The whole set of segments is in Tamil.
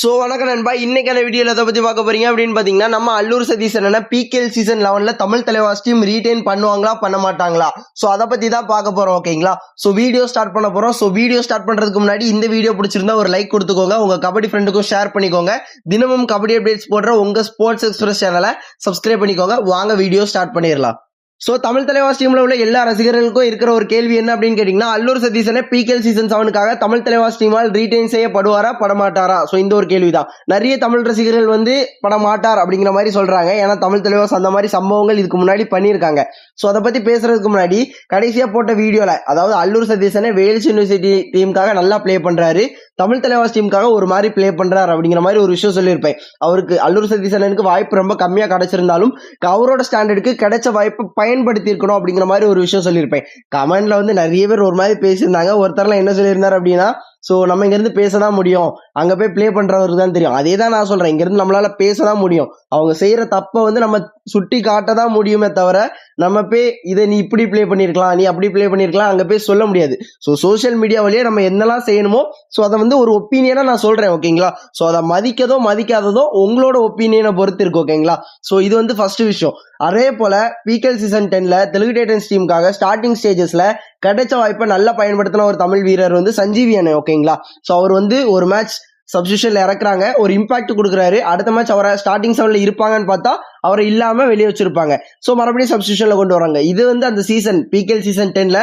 ஸோ வணக்கம் நண்பா. இன்னைக்கான வீடியோவில் எதை பற்றி பார்க்க போறீங்க அப்படின்னு பார்த்தீங்கன்னா நம்ம அல்லூர் சதீஷ் என்ன பிகேஎல் சீசன் லெவனில் தமிழ் தலைவாசியும் டீம் ரீடைன் பண்ணுவாங்களா பண்ண மாட்டாங்களா? ஸோ அதை பற்றி தான் பார்க்க போகிறோம் ஓகேங்களா ஸோ வீடியோ ஸ்டார்ட் பண்ண போகிறோம் ஸோ வீடியோ ஸ்டார்ட் பண்ணுறதுக்கு முன்னாடி இந்த வீடியோ பிடிச்சிருந்தா ஒரு லைக் கொடுத்துக்கோங்க. உங்கள் கபடி ஃப்ரெண்டுக்கும் ஷேர் பண்ணிக்கோங்க. தினமும் கபடி அப்டேட்ஸ் போடுற உங்கள் ஸ்போர்ட்ஸ் எக்ஸ்பிரஸ் சேனலை சப்ஸ்கிரைப் பண்ணிக்கோங்க. வாங்க வீடியோ ஸ்டார்ட் பண்ணிடலாம். ஸோ தமிழ் தலைவாஸ் டீமில் உள்ள எல்லா ரசிகர்களுக்கும் இருக்கிற ஒரு கேள்வி என்ன அப்படின்னு கேட்டிங்கன்னா அல்லூர் சதீசனை பிகேஎல் சீசன் செவனுக்காக தமிழ் தலைவாஸ் டீமால் ரீடைன் செய்யப்படுவாரா படமாட்டாரா? ஸோ இந்த ஒரு கேள்வி தான் நிறைய தமிழ் ரசிகர்கள் வந்து படமாட்டார் அப்படிங்கிற மாதிரி சொல்கிறாங்க ஏன்னா தமிழ் தலைவாஸ் அந்த மாதிரி சம்பவங்கள் இதுக்கு முன்னாடி பண்ணியிருக்காங்க. ஸோ அதை பற்றி பேசுறதுக்கு முன்னாடி கடைசியாக போட்ட வீடியோவில் அதாவது அல்லூர் சதீசனை வேல்ஸ் யூனிவர்சிட்டி டீமுக்காக நல்லா ப்ளே பண்ணுறாரு தமிழ் தலைவாஸ் டீமுக்காக ஒரு மாதிரி ப்ளே பண்றாரு அப்படிங்கிற மாதிரி ஒரு விஷயம் சொல்லியிருப்பேன். அவருக்கு அல்லூர் சதீசனுக்கு வாய்ப்பு ரொம்ப கம்மியா கிடைச்சிருந்தாலும் அவரோட ஸ்டாண்டர்டுக்கு கிடைச்ச வாய்ப்பை பயன்படுத்தி இருக்கணும் அப்படிங்கிற மாதிரி ஒரு விஷயம் சொல்லியிருப்பேன். கமெண்ட்ல வந்து நிறைய பேர் ஒரு மாதிரி பேசியிருந்தாங்க. ஒருத்தர்லாம் என்ன சொல்லியிருந்தாரு அப்படின்னா ஸோ நம்ம இங்கேருந்து பேச தான் முடியும். அங்கே போய் ப்ளே பண்ணுறவருக்கு தான் தெரியும். அதே தான் நான் சொல்கிறேன் இங்கேருந்து நம்மளால பேச தான் முடியும். அவங்க செய்கிற தப்பை வந்து நம்ம சுட்டி காட்ட தான் முடியுமே தவிர நம்ம போய் இதை நீ இப்படி ப்ளே பண்ணியிருக்கலாம் நீ அப்படி ப்ளே பண்ணியிருக்கலாம் அங்கே போய் சொல்ல முடியாது. ஸோ சோஷியல் மீடியா வழியே நம்ம என்னெல்லாம் செய்யணுமோ ஸோ அதை வந்து ஒரு ஒப்பீனியனாக நான் சொல்கிறேன் ஓகேங்களா ஸோ அதை மதிக்கதோ மதிக்காததோ உங்களோட ஒப்பீனியனை பொறுத்து இருக்கு ஓகேங்களா ஸோ இது வந்து ஃபர்ஸ்ட் விஷயம். அதே போல பிகேல் சீசன் டென்ல தெலுங்கு டைட்டன்ஸ் டீமுக்காக ஸ்டார்டிங் ஸ்டேஜஸ்ல கிடைச்ச வாய்ப்பை நல்லா பயன்படுத்தின ஒரு தமிழ் வீரர் வந்து சஞ்சீவி அண்ணன் ஓகேங்களா ஸோ அவர் வந்து ஒரு மேட்ச் சப்ஸ்டியூஷன்ல இறக்குறாங்க ஒரு இம்பாக்ட் கொடுக்குறாரு. அடுத்த மேட்ச் அவரை ஸ்டார்டிங் செவன்ல இருப்பாங்கன்னு பார்த்தா அவரை இல்லாம வெளியே வச்சிருப்பாங்க. ஸோ மறுபடியும் சப்ஸ்டியூஷன்ல கொண்டு வராங்க. இது வந்து அந்த சீசன் பிகேஎல் சீசன் டென்ல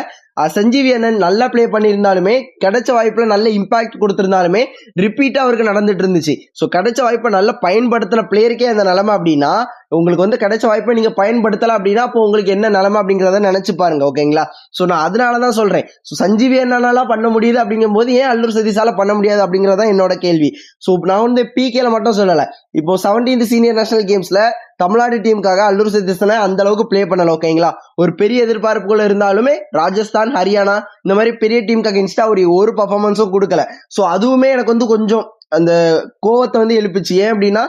சஞ்சீவி அண்ணன் நல்லா ப்ளே பண்ணியிருந்தாலுமே கிடைச்ச வாய்ப்புல நல்ல இம்பாக்ட் கொடுத்திருந்தாலுமே ரிப்பீட்டா அவருக்கு நடந்துட்டு இருந்துச்சு. ஸோ கிடைச்ச வாய்ப்பை நல்லா பயன்படுத்தின பிளேயருக்கே அந்த நிலைமை அப்படின்னா உங்களுக்கு வந்து கிடைச்ச வாய்ப்பை நீங்க பயன்படுத்தலாம் அப்படின்னா அப்போ உங்களுக்கு என்ன நிலைமை அப்படிங்கிறத நினைச்சு பாருங்க ஓகேங்களா? ஸோ நான் அதனால தான் சொல்றேன். ஸோ சஞ்சீவி என்னால பண்ண முடியுது அப்படிங்கும் போது ஏன் அல்லூர் சதீஷால பண்ண முடியாது அப்படிங்கறத என்னோட கேள்வி. ஸோ நான் வந்து பிகேல மட்டும் சொல்லலை. இப்போ செவன்டீன்த் சீனியர் நேஷனல் கேம்ஸ்ல தமிழ்நாடு டீமுக்காக அல்லூர் சதீசனை அந்த அளவுக்கு ப்ளே பண்ணல ஓகேங்களா ஒரு பெரிய எதிர்பார்ப்புகள் இருந்தாலுமே ராஜஸ்தான் ஹரியானா இந்த மாதிரி பெரிய டீமுக்காக இன்ஸ்டா ஒரு ஒரு பர்ஃபார்மன்ஸும் கொடுக்கல. ஸோ அதுவுமே எனக்கு வந்து கொஞ்சம் அந்த கோவத்தை வந்து எழுப்பிச்சு. ஏன் அப்படின்னா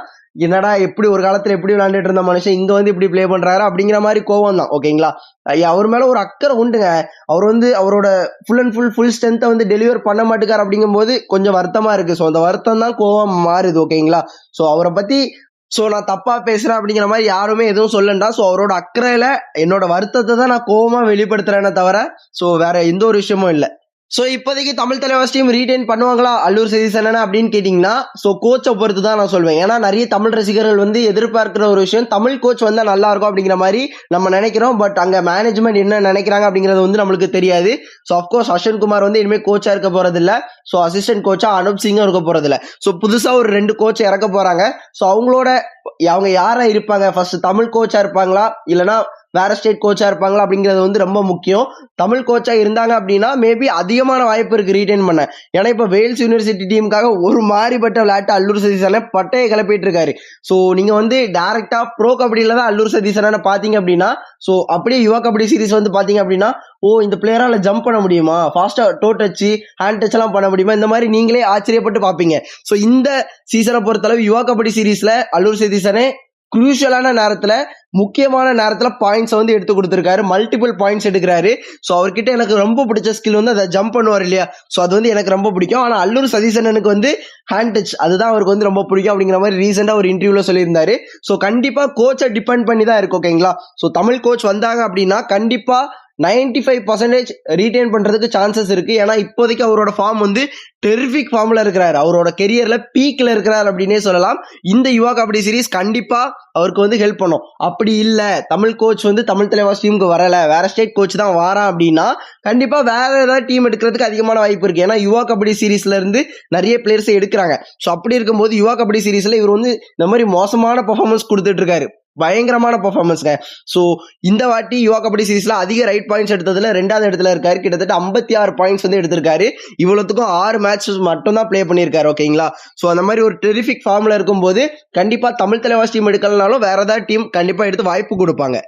என்னடா எப்படி ஒரு காலத்துல எப்படி விளையாண்டுட்டு இருந்த மனுஷன் இங்க வந்து இப்படி ப்ளே பண்றாரு அப்படிங்கிற மாதிரி கோவம் தான் ஓகேங்களா ஐயா, அவர் மேல ஒரு அக்கறை உண்டுங்க. அவர் வந்து அவரோட ஃபுல் அண்ட் ஃபுல் ஃபுல் ஸ்ட்ரென்த்தை வந்து டெலிவர் பண்ண மாட்டேக்கார் அப்படிங்கும்போது கொஞ்சம் வருத்தமா இருக்கு. ஸோ அந்த வருத்தம் தான் கோவம் மாறுது ஓகேங்களா ஸோ அவரை பத்தி ஸோ நான் தப்பாக பேசுகிறேன் அப்படிங்கிற மாதிரி யாருமே எதுவும் சொல்லண்டா. ஸோ அவரோட அக்கறையில் என்னோட வருத்தத்தை தான் நான் கோபமாக வெளிப்படுத்துகிறேனே தவிர ஸோ வேற எந்த ஒரு விஷயமும் இல்லை. ஸோ இப்போதைக்கு தமிழ் தலைவாஸ் டீம் ரீடைன் பண்ணுவாங்களா? அல்லூர் சதீஷ் அண்ணன் அப்படின்னு கேட்டிங்கன்னா ஸோ கோச்சை பொறுத்து தான் நான் சொல்வேன். ஏன்னா நிறைய தமிழ் ரசிகர்கள் வந்து எதிர்பார்க்கிற ஒரு விஷயம் தமிழ் கோச் வந்தால் நல்லா இருக்கும் அப்படிங்கிற மாதிரி நம்ம நினைக்கிறோம். பட் அங்கே மேனேஜ்மெண்ட் என்ன நினைக்கிறாங்க அப்படிங்கிறது வந்து நம்மளுக்கு தெரியாது. ஸோ அஃப்கோர்ஸ் அஸ்வன் குமார் வந்து இனிமேல் கோச்சாக இருக்க போகிறதில்ல ஸோ அசிஸ்டன்ட் கோச்சாக அனுப் சிங்கும் இருக்க போகிறதில்ல ஸோ புதுசாக ஒரு ரெண்டு கோச் இறக்க போகிறாங்க ஸோ அவங்களோட அவங்க யாராக இருப்பாங்க? ஃபர்ஸ்ட் தமிழ் கோச்சாக இருப்பாங்களா? இல்லைன்னா வேற ஸ்டேட் கோச்சா இருப்பாங்களா அப்படிங்கிறது வந்து ரொம்ப முக்கியம். தமிழ் கோச்சா இருந்தாங்க அப்படின்னா மேபி அதிகமான வாய்ப்பு இருக்கு ரீடைன் பண்ண. ஏன்னா இப்போ வேல்ஸ் யூனிவர்சிட்டி டீமுக்காக ஒரு மாறிப்பட்ட விளையாட்டு அல்லூர் சதீசனை பட்டையை கிளப்பிட்டு இருக்காரு. ஸோ நீங்க வந்து டைரக்டா ப்ரோ கபடியில தான் அல்லூர் சதீசனை பாத்தீங்க அப்படின்னா ஸோ அப்படியே யுவா கபடி சீரிஸ் வந்து பாத்தீங்க அப்படின்னா ஓ இந்த பிளேயரால ஜம்ப் பண்ண முடியுமா? ஃபாஸ்டா டோ டச் ஹேண்ட் டச் எல்லாம் பண்ண முடியுமா? இந்த மாதிரி நீங்களே ஆச்சரியப்பட்டு பாப்பீங்க. ஸோ இந்த சீசனை பொறுத்தளவு யுவா கபடி சீரிஸ்ல அல்லூர் சதீசனே குரூஷியலான நேரத்தில் முக்கியமான நேரத்தில் பாயிண்ட்ஸை வந்து எடுத்து கொடுத்துருக்காரு. மல்டிபிள் பாயிண்ட்ஸ் எடுக்கிறாரு. ஸோ அவர்கிட்ட எனக்கு ரொம்ப பிடிச்ச ஸ்கில் வந்து அதை ஜம்ப் பண்ணுவார் இல்லையா? ஸோ அது வந்து எனக்கு ரொம்ப பிடிக்கும். ஆனால் அல்லூர் சதீசனனுக்கு வந்து ஹேண்ட் டச் அதுதான் அவருக்கு வந்து ரொம்ப பிடிக்கும் அப்படிங்கிற மாதிரி ரீசெண்டாக ஒரு இன்டர்வியூவில் சொல்லியிருந்தாரு. ஸோ கண்டிப்பாக கோச்சை டிபெண்ட் பண்ணி தான் இருக்கு ஓகேங்களா ஸோ தமிழ் கோச் வந்தாங்க அப்படின்னா கண்டிப்பாக நைன்டி ஃபைவ் பர்சன்டேஜ் ரீட்டைன் பண்ணுறதுக்கு சான்சஸ் இருக்குது ஏன்னா இப்போதைக்கு அவரோட ஃபார்ம் வந்து டெரிஃபிக் ஃபார்மில் இருக்கிறார். அவரோட கெரியரில் பீக்கில் இருக்கிறார் அப்படின்னே சொல்லலாம். இந்த யுவா கபடி சீரிஸ் கண்டிப்பாக அவருக்கு வந்து ஹெல்ப் பண்ணும். அப்படி இல்லை. தமிழ் கோச் வந்து தமிழ் தலைவாஸ் டீமுக்கு வரலை. வேறு ஸ்டேட் கோச் தான் வாரான் அப்படின்னா கண்டிப்பாக வேறு ஏதாவது டீம் எடுக்கிறதுக்கு அதிகமான வாய்ப்பு இருக்குது ஏன்னா யுவா கபடி சீரீஸ்லேருந்து நிறைய பிளேயர்ஸ் எடுக்கிறாங்க. ஸோ அப்படி இருக்கும்போது யுவா கபடி சீரீஸில் இவர் வந்து இந்த மாதிரி மோசமான பர்ஃபார்மன்ஸ் கொடுத்துட்ருக்காரு பயங்கரமான பெர்ஃபார்மன்ஸ்ங்க ஸோ இந்த வாட்டி யுவா கபடி சீரிஸ்ல அதிக ரைட் பாயிண்ட்ஸ் எடுத்ததுல ரெண்டாவது இடத்துல இருக்காரு. கிட்டத்தட்ட ஐம்பத்தி ஆறு பாயிண்ட்ஸ் வந்து எடுத்திருக்காரு. இவ்வளோத்துக்கும் ஆறு மேட்சஸ் மட்டும் தான் ப்ளே பண்ணியிருக்காரு ஓகேங்களா ஸோ அந்த மாதிரி ஒரு டெரிஃபிக் ஃபார்ம்ல இருக்கும்போது கண்டிப்பாக தமிழ் தலைவாசி டீம் எடுக்கலனாலும் வேற ஏதாவது டீம் கண்டிப்பாக எடுத்து வாய்ப்பு கொடுப்பாங்க.